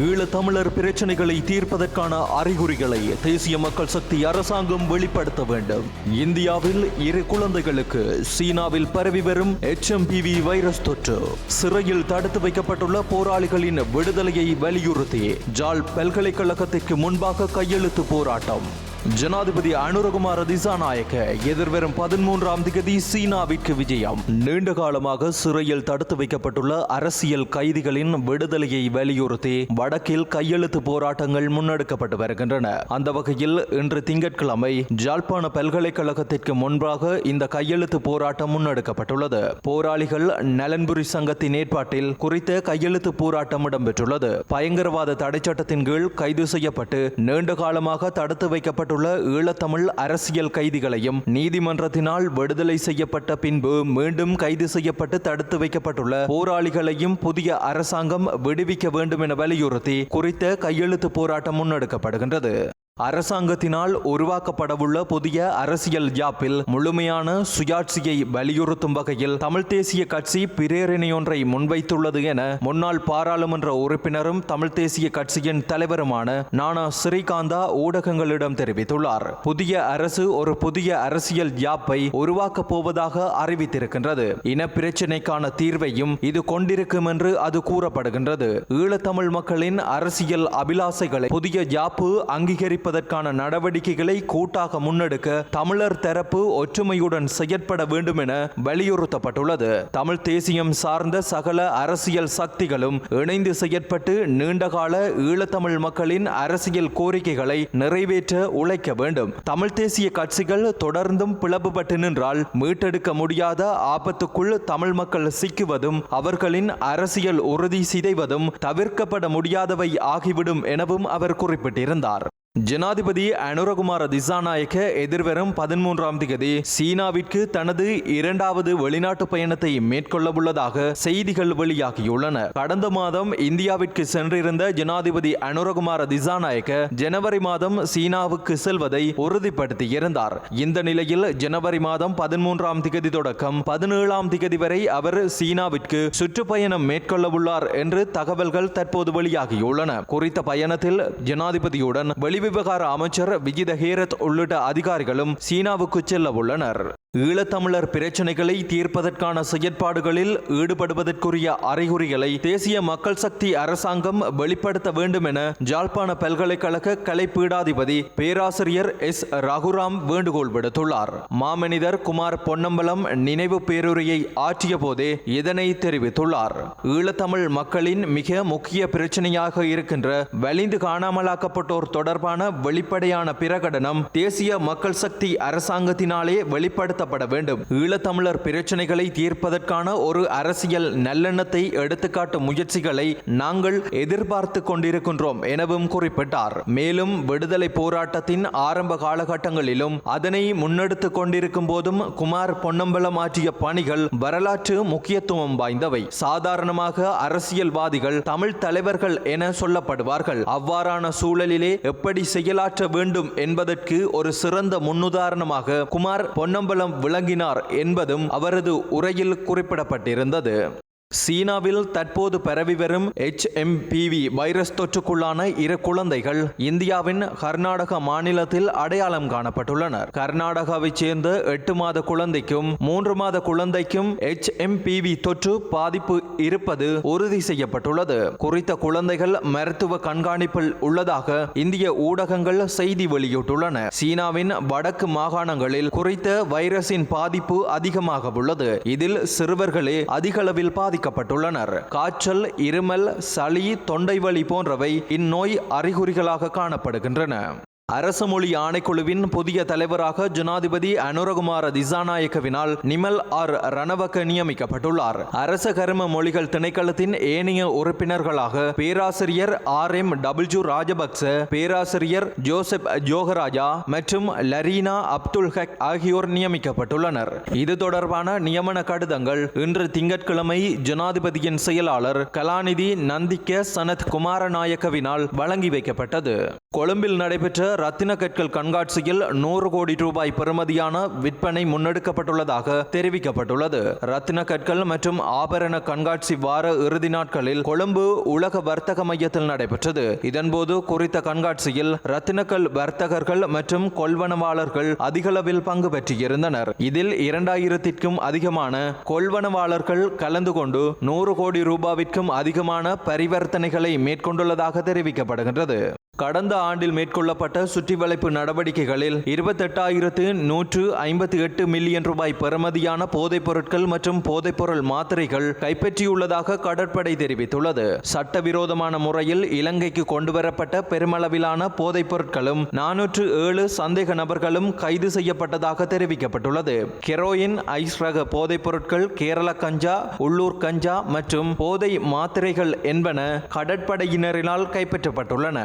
ஈழத்தமிழர் பிரச்சனைகளை தீர்ப்பதற்கான அறிகுறிகளை தேசிய மக்கள் சக்தி அரசாங்கம் வெளிப்படுத்த வேண்டும். இந்தியாவில் இரு குழந்தைகளுக்கு சீனாவில் பரவி வரும் எச்எம்பிவி வைரஸ் தொற்று. சிறையில் தடுத்து வைக்கப்பட்டுள்ள போராளிகளின் விடுதலையை வலியுறுத்தி ஜால் பல்கலைக்கழகத்திற்கு முன்பாக கையெழுத்து போராட்டம். ஜனாதிபதி அனுரகுமார திசாநாயக்க எதிர்வரும் பதிமூன்றாம் திகதி சீனாவிற்கு விஜயம். நீண்ட காலமாக சிறையில் தடுத்து வைக்கப்பட்டுள்ள அரசியல் கைதிகளின் விடுதலையை வலியுறுத்தி வடக்கில் கையெழுத்து போராட்டங்கள் முன்னெடுக்கப்பட்டு வருகின்றன. அந்த வகையில் இன்று திங்கட்கிழமை ஜாழ்ப்பாண பல்கலைக்கழகத்திற்கு முன்பாக இந்த கையெழுத்து போராட்டம் முன்னெடுக்கப்பட்டுள்ளது. போராளிகள் நலன்புரி சங்கத்தின் ஏற்பாட்டில் குறித்த கையெழுத்து போராட்டம் இடம்பெற்றுள்ளது. பயங்கரவாத தடைச்சட்டத்தின் கீழ் கைது செய்யப்பட்டு நீண்ட காலமாக தடுத்து செய்யப்பட்டுள்ள ஈழத்தமிழ் அரசியல் கைதிகளையும் நீதிமன்றத்தினால் விடுதலை செய்யப்பட்ட பின்பு மீண்டும் கைது செய்யப்பட்டு தடுத்து வைக்கப்பட்டுள்ள போராளிகளையும் புதிய அரசாங்கம் விடுவிக்க வேண்டும் என வலியுறுத்தி குறித்த கையெழுத்து போராட்டம் முன்னெடுக்கப்படுகின்றது. அரசாங்கத்தினால் உருவாக்கப்படவுள்ள புதிய அரசியல் ஜாப்பில் முழுமையான சுயாட்சியை வலியுறுத்தும் வகையில் தமிழ் தேசிய கட்சி பிரேரணையொன்றை முன்வைத்துள்ளது என முன்னாள் பாராளுமன்ற உறுப்பினரும் தமிழ் தேசிய கட்சியின் தலைவருமான நானா ஸ்ரீகாந்தா ஊடகங்களிடம் தெரிவித்துள்ளார். புதிய அரசு ஒரு புதிய அரசியல் ஜாப்பை உருவாக்கப் போவதாக அறிவித்திருக்கின்றது. இன பிரச்சினைக்கான தீர்வையும் இது கொண்டிருக்கும் என்று அது கூறப்படுகின்றது. ஈழத்தமிழ் மக்களின் அரசியல் அபிலாசைகளை புதிய ஜாப்பு அங்கீகரிப்பதற்கான நடவடிக்கைகளை கூட்டாக முன்னெடுக்க தமிழர் தரப்பு ஒற்றுமையுடன் செயற்பட வேண்டும் என வலியுறுத்தப்பட்டுள்ளது. தமிழ் தேசியம் சார்ந்த சகல அரசியல் சக்திகளும் இணைந்து செயற்பட்டு நீண்டகால ஈழத்தமிழ் மக்களின் அரசியல் கோரிக்கைகளை நிறைவேற்ற உழைக்க வேண்டும். தமிழ் தேசிய கட்சிகள் தொடர்ந்தும் பிளவுபட்டு நின்றால் மீட்டெடுக்க முடியாத ஆபத்துக்குள் தமிழ் மக்கள் சிக்குவதும் அவர்களின் அரசியல் உறுதி சிதைவதும் தவிர்க்கப்பட முடியாதவை ஆகிவிடும் எனவும் அவர் குறிப்பிட்டிருந்தார். ஜனாதிபதி அனுரகுமார திசாநாயக்க எதிர்வரும் பதிமூன்றாம் திகதி சீனாவிற்கு தனது இரண்டாவது வெளிநாட்டு பயணத்தை மேற்கொள்ளவுள்ளதாக செய்திகள் வெளியாகியுள்ளன. கடந்த மாதம் இந்தியாவிற்கு சென்றிருந்த ஜனாதிபதி அனுரகுமார திசாநாயக்க ஜனவரி மாதம் சீனாவுக்கு செல்வதை உறுதிப்படுத்தியிருந்தார். இந்த நிலையில் ஜனவரி மாதம் பதிமூன்றாம் திகதி தொடக்கம் பதினேழாம் திகதி வரை அவர் சீனாவிற்கு சுற்றுப்பயணம் மேற்கொள்ளவுள்ளார் என்று தகவல்கள் தற்போது வெளியாகியுள்ளன. குறித்த பயணத்தில் ஜனாதிபதியுடன் வெளிவிவகார அமைச்சர் விஜித ஹேரத் உள்ளிட்ட அதிகாரிகளும் சீனாவுக்கு செல்ல உள்ளனர் ஈழத்தமிழர் பிரச்சினைகளை தீர்ப்பதற்கான செயற்பாடுகளில் ஈடுபடுவதற்குரிய அறிகுறிகளை தேசிய மக்கள் சக்தி அரசாங்கம் வெளிப்படுத்த வேண்டும் என ஜாழ்ப்பாண பல்கலைக்கழக கலைப்பீடாதிபதி பேராசிரியர் எஸ். ரகுராம் வேண்டுகோள் விடுத்துள்ளார். மாமனிதர் குமார் பொன்னம்பலம் நினைவு பேருரையை ஆற்றிய போதே இதனை தெரிவித்துள்ளார். ஈழத்தமிழ் மக்களின் மிக முக்கிய பிரச்சனையாக இருக்கின்ற வலிந்து காணாமலாக்கப்பட்டோர் தொடர்பான வெளிப்படையான பிரகடனம் தேசிய மக்கள் சக்தி அரசாங்கத்தினாலே வெளிப்படுத்த வெளிப்படுத்தப்பட வேண்டும். ஈழத்தமிழர் பிரச்சனைகளை தீர்ப்பதற்கான ஒரு அரசியல் நல்லெண்ணத்தை எடுத்துக்காட்டும் முயற்சிகளை நாங்கள் எதிர்பார்த்து கொண்டிருக்கின்றோம் எனவும் குறிப்பிட்டார். மேலும் விடுதலை போராட்டத்தின் ஆரம்ப காலகட்டங்களிலும் அதனை முன்னெடுத்து கொண்டிருக்கும் போதும் குமார் பொன்னம்பலம் ஆற்றிய பணிகள் வரலாற்று முக்கியத்துவம் வாய்ந்தவை. சாதாரணமாக அரசியல்வாதிகள் தமிழ் தலைவர்கள் என சொல்லப்படுவார்கள். அவ்வாறான சூழலிலே எப்படி செயலாற்ற வேண்டும் என்பதற்கு ஒரு சிறந்த முன்னுதாரணமாக குமார் பொன்னம்பலம் விளங்கினார் என்பதும் அவரது உரையில் குறிப்பிடப்பட்டிருந்தது. சீனாவில் தற்போது பரவி வரும் HMPV வைரஸ் தொற்றுக்குள்ளான இரு குழந்தைகள் இந்தியாவின் கர்நாடக மாநிலத்தில் அடையாளம் காணப்பட்டுள்ளனர். கர்நாடகாவைச் சேர்ந்த எட்டு மாத குழந்தைக்கும் மூன்று மாத குழந்தைக்கும் எச்எம்பிவி தொற்று பாதிப்பு இருப்பது உறுதி செய்யப்பட்டுள்ளது. குறித்த குழந்தைகள் மருத்துவ கண்காணிப்பில் உள்ளதாக இந்திய ஊடகங்கள் செய்தி வெளியிட்டுள்ளன. சீனாவின் வடக்கு மாகாணங்களில் குறித்த வைரஸின் பாதிப்பு அதிகமாக உள்ளது. இதில் சிறுவர்களே அதிகளவில் பாதிக்க பாதிக்கப்பட்டுள்ளனர். காய்ச்சல் இருமல் சளி தொண்டை வலி போன்றவை இந்நோய் அறிகுறிகளாக காணப்படுகின்றன. அரசு மொழி ஆணைக்குழுவின் புதிய தலைவராக ஜனாதிபதி அனுரகுமார திசாநாயக்கவினால் நிமல் ஆர் ரணவக்க நியமிக்கப்பட்டுள்ளார். அரச கரும மொழிகள் திணைக்களத்தின் ஏனைய உறுப்பினர்களாக பேராசிரியர் ஆர் எம் டபிள்யூ ராஜபக்ச பேராசிரியர் ஜோசப் ஜோகராஜா மற்றும் லரீனா அப்துல் ஹக் ஆகியோர் நியமிக்கப்பட்டுள்ளனர். இது தொடர்பான நியமன கடிதங்கள் இன்று திங்கட்கிழமை ஜனாதிபதியின் செயலாளர் கலாநிதி நந்திக்க சனத் குமாரநாயக்கவினால் வழங்கி வைக்கப்பட்டது. கொழும்பில் நடைபெற்ற ரத்தின கற்கள் கண்காட்சியில் நூறு கோடி ரூபாய் பெறுமதியான விற்பனை முன்னெடுக்கப்பட்டுள்ளதாக தெரிவிக்கப்பட்டுள்ளது. ரத்தின கற்கள் மற்றும் ஆபரண கண்காட்சி வார இறுதி நாட்களில் கொழும்பு உலக வர்த்தக மையத்தில் நடைபெற்றது. இதன்போது குறித்த கண்காட்சியில் ரத்தினக்கல் வர்த்தகர்கள் மற்றும் கொள்வனவாளர்கள் அதிகளவில் பங்கு பெற்றிருந்தனர். இதில் இரண்டாயிரத்திற்கும் அதிகமான கொள்வனவாளர்கள் கலந்து கொண்டு நூறு கோடி ரூபாவிற்கும் அதிகமான பரிவர்த்தனைகளை மேற்கொண்டுள்ளதாக தெரிவிக்கப்படுகின்றது. கடந்த ஆண்டில் மேற்கொள்ளப்பட்ட சுற்றிவளைப்பு நடவடிக்கைகளில் இருபத்தெட்டாயிரத்து நூற்று ஐம்பத்தி எட்டு மில்லியன் ரூபாய் பெறுமதியான போதைப் பொருட்கள் மற்றும் போதைப்பொருள் மாத்திரைகள் கைப்பற்றியுள்ளதாக கடற்படை தெரிவித்துள்ளது. சட்டவிரோதமான முறையில் இலங்கைக்கு கொண்டுவரப்பட்ட பெருமளவிலான போதைப் பொருட்களும் நானூற்று ஏழு சந்தேக நபர்களும் கைது செய்யப்பட்டதாக தெரிவிக்கப்பட்டுள்ளது. கெரோயின் ஐஸ் ரக போதைப் பொருட்கள் கேரள கஞ்சா உள்ளூர் கஞ்சா மற்றும் போதை மாத்திரைகள் என்பன கடற்படையினரினால் கைப்பற்றப்பட்டுள்ளன.